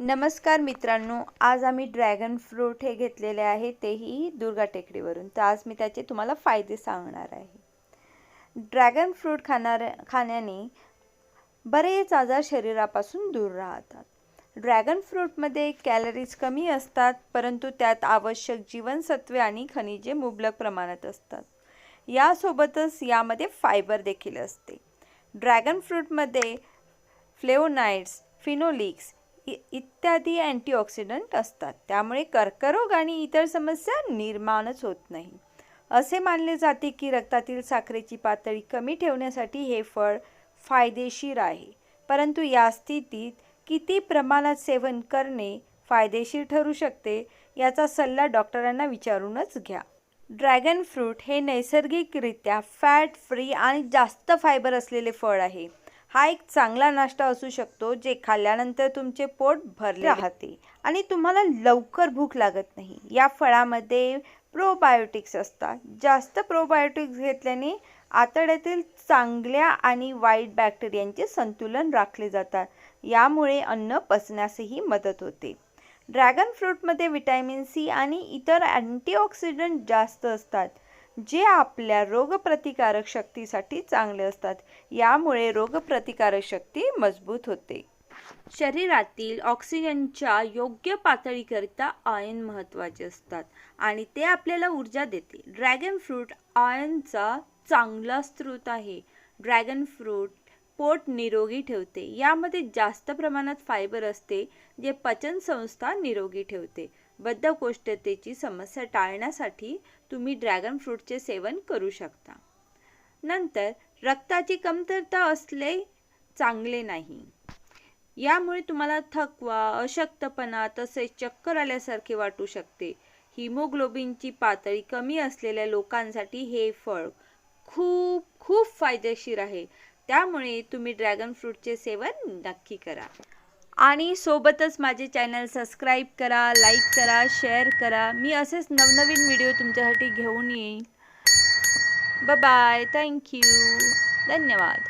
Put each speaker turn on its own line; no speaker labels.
नमस्कार मित्रांनो आज आम्ही ड्रॅगन फ्रूट हे घेतलेले आहे तेही दुर्गा टेकडीवरून. तर आज मी त्याचे तुम्हाला फायदे सांगणार आहे. ड्रॅगन फ्रूट खाणार खाण्याने बरेच आजार शरीरापासून दूर राहतात. ड्रॅगन फ्रूटमध्ये कॅलरीज कमी असतात परंतु त्यात आवश्यक जीवनसत्वे आणि खनिजे मुबलक प्रमाणात असतात. यासोबतच यामध्ये फायबर देखील असते. ड्रॅगन फ्रूटमध्ये फ्लेवोनाइड्स फिनोलिक्स इ इत्यादी अँटीऑक्सिडंट असतात. त्यामुळे कर्करोग आणि इतर समस्या निर्माणच होत नाही. असे मानले जाते की रक्तातील साखरेची पातळी कमी ठेवण्यासाठी हे फळ फायदेशीर आहे. परंतु या स्थितीत किती प्रमाणात सेवन करणे फायदेशीर ठरू शकते याचा सल्ला डॉक्टरांना विचारूनच घ्या. ड्रॅगन फ्रूट हे नैसर्गिकरित्या फॅट फ्री आणि जास्त फायबर असलेले फळ आहे. हा एक चांगला नाश्ता असू शकतो जे खाल्ल्यानंतर तुमचे पोट भरले राहते. आणि तुम्हाला लवकर भूक लागत नाही. या फळामध्ये प्रोबायोटिक्स असतात. जास्त प्रोबायोटिक्स घेतल्याने आतड्यातील चांगल्या आणि वाईट बॅक्टेरियांचे संतुलन राखले जातात. यामुळे अन्न पचण्यासही मदत होते. ड्रॅगन फ्रूटमध्ये विटॅमिन सी आणि इतर अँटीऑक्सिडंट जास्त असतात. जे आपल्या रोगप्रतिकारक शक्तीसाठी चांगले असतात. यामुळे रोगप्रतिकारक शक्ती मजबूत होते. शरीरातील ऑक्सिजनच्या योग्य पातळीकरिता आयन महत्त्वाचे असतात आणि ते आपल्याला ऊर्जा देते. ड्रॅगन फ्रूट आयनचा चांगला स्रोत आहे. ड्रॅगन फ्रूट पोट निरोगी ठेवते. यामध्ये जास्त प्रमाणात फायबर असते जे पचनसंस्था निरोगी ठेवते. बद्धकोष्ठतेची समस्या टाळण्यासाठी तुम्ही ड्रॅगन फ्रूटचे सेवन करू शकता. नंतर रक्ताची कमतरता असले चांगले नाही. यामुळे तुम्हाला थकवा अशक्तपणा तसेच चक्कर आल्यासारखे वाटू शकते. हिमोग्लोबिनची पातळी कमी असलेल्या लोकांसाठी हे फळ खूप खूप फायदेशीर आहे. त्यामुळे तुम्ही ड्रॅगन फ्रूटचे सेवन नक्की करा. आणि सोबतच माझे चॅनल सबस्क्राईब करा लाईक करा शेअर करा. मी असेच नवनवीन व्हिडिओ तुमच्यासाठी घेऊन येईन. बाय थँक्यू धन्यवाद.